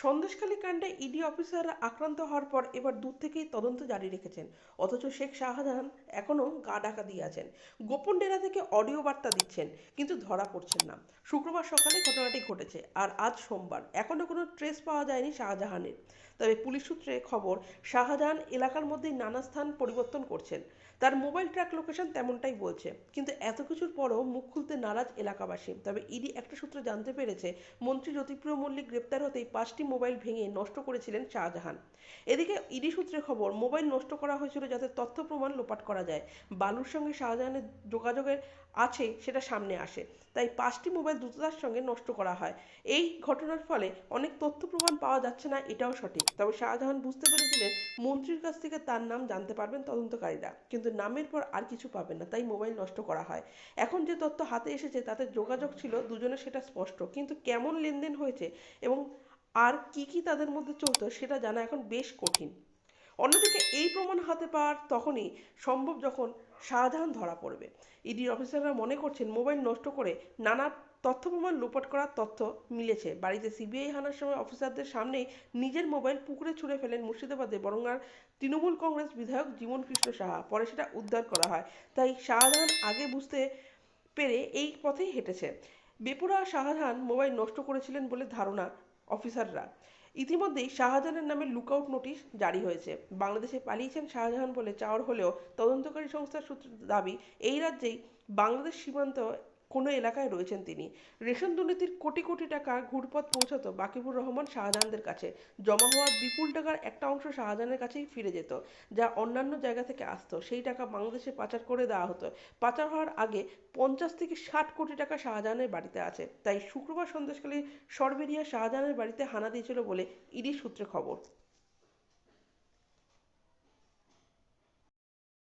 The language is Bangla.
সন্দেশখালী কাণ্ডে ইডি অফিসাররা আক্রান্ত হওয়ার পর এবার দূর থেকেই তদন্ত জারি রেখেছেন। অথচ শেখ শাহজাহান এখনও গা ঢাকা দিয়ে আছেন। গোপন ডেরা থেকে অডিও বার্তা দিচ্ছেন, কিন্তু ধরা পড়ছেন না। শুক্রবার সকালে ঘটনাটি ঘটেছে আর আজ সোমবার। এখনও কোনো ট্রেস পাওয়া যায়নি শাহজাহানের। তবে পুলিশ সূত্রে খবর, শাহজাহান এলাকার মধ্যে নানা স্থান পরিবর্তন করছেন। তার মোবাইল ট্র্যাক লোকেশন তেমনটাই বলছে। কিন্তু এত কিছুর পরও মুখ খুলতে নারাজ এলাকাবাসী। তবে ইডি একটা সূত্র জানতে পেরেছে, মন্ত্রী জ্যোতিপ্রিয় মল্লিক গ্রেপ্তার হতেই পাঁচটি মোবাইল ভেঙে নষ্ট করেছিলেন শাহজাহান। এদিকে ইডি সূত্রে খবর, মোবাইল নষ্ট করা হয়েছিল যাতে তথ্য প্রমাণ লোপাট করা যায়। বালুর সঙ্গে শাহজাহানের যোগাযোগের আছে সেটা সামনে আসে। তাই পাঁচটি মোবাইল দ্রুততার সঙ্গে নষ্ট করা হয়। এই ঘটনার ফলে অনেক তথ্য প্রমাণ পাওয়া যাচ্ছে না, এটাও সঠিক। তবে শাহজাহান বুঝতে পেরেছিলেন মন্ত্রীর কাছ থেকে তার নাম জানতে পারবেন তদন্তকারীরা। কিন্তু নামের পর আর কিছু পাবেন না, তাই মোবাইল নষ্ট করা হয়। এখন যে তথ্য হাতে এসেছে, তাতে যোগাযোগ ছিল দুজনের, সেটা স্পষ্ট। কিন্তু কেমন লেনদেন হয়েছে এবং আর কি কি তাদের মধ্যে চলতো সেটা জানা এখন বেশ কঠিন। অন্যদিকে এই প্রমাণ হাতে পাওয়ার তখনই সম্ভব যখন শাহজাহান ধরা পড়বে। ইডির অফিসাররা মনে করছেন মোবাইল নষ্ট করে নানা তথ্য প্রমাণ লোপাট করার তথ্য মিলেছে। বাড়িতে সিবিআই হানার সময় অফিসারদের সামনেই নিজের মোবাইল পুকুরে ছুঁড়ে ফেলেন মুর্শিদাবাদে বরং আর তৃণমূল কংগ্রেস বিধায়ক জীবন কৃষ্ণ সাহা। পরে সেটা উদ্ধার করা হয়। তাই শাহজাহান আগে বুঝতে পেরে এই পথেই হেঁটেছে। বেপুরা শাহজাহান মোবাইল নষ্ট করেছিলেন বলে ধারণা অফিসাররা। ইতিমধ্যেই শাহজাহানের নামে লুকআউট নোটিশ জারি হয়েছে। বাংলাদেশে পালিয়েছেন শাহজাহান বলে চাওয়ার হলেও তদন্তকারী সংস্থার সূত্রে দাবি, এই রাজ্যেই বাংলাদেশ সীমান্ত কোনো এলাকায় রয়েছেন তিনি। রেশন দুর্নীতির কোটি কোটি টাকা ঘুরপথ পৌঁছাতো বাকিবুর রহমান শাহজাহানদের কাছে। জমা হওয়া বিপুল টাকার একটা অংশ শাহজাহানের কাছেই ফিরে যেত, যা অন্যান্য জায়গা থেকে আসতো। সেই টাকা বাংলাদেশে পাচার করে দেওয়া হতো। পাচার হওয়ার আগে পঞ্চাশ থেকে ষাট কোটি টাকা শাহজাহানের বাড়িতে আছে। তাই শুক্রবার সন্দেশকালে সরবেরিয়া শাহজাহানের বাড়িতে হানা দিয়েছিল বলে ইডি সূত্রে খবর।